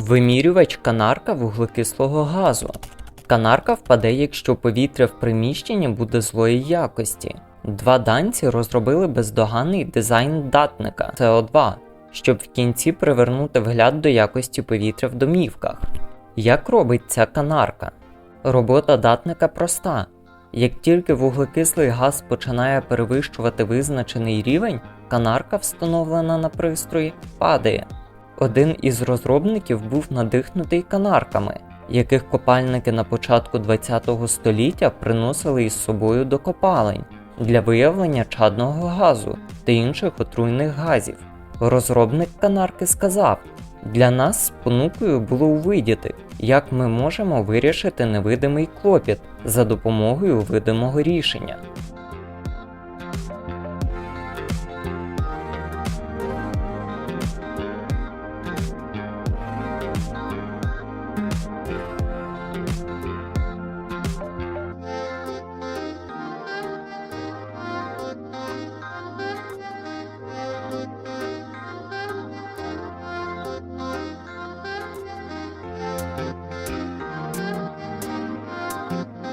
Вимірювач канарка вуглекислого газу. Канарка впаде, якщо повітря в приміщенні буде злої якості. Два данці розробили бездоганний дизайн датника СО2, щоб в кінці привернути вгляд до якості повітря в домівках. Як робить ця канарка? Робота датника проста. Як тільки вуглекислий газ починає перевищувати визначений рівень, канарка, встановлена на пристрої, падає. Один із розробників був надихнутий канарками, яких копальники на початку ХХ століття приносили із собою до копалень для виявлення чадного газу та інших отруйних газів. Розробник канарки сказав: для нас спонукою було увидіти, як ми можемо вирішити невидимий клопіт за допомогою видимого рішення. Bye.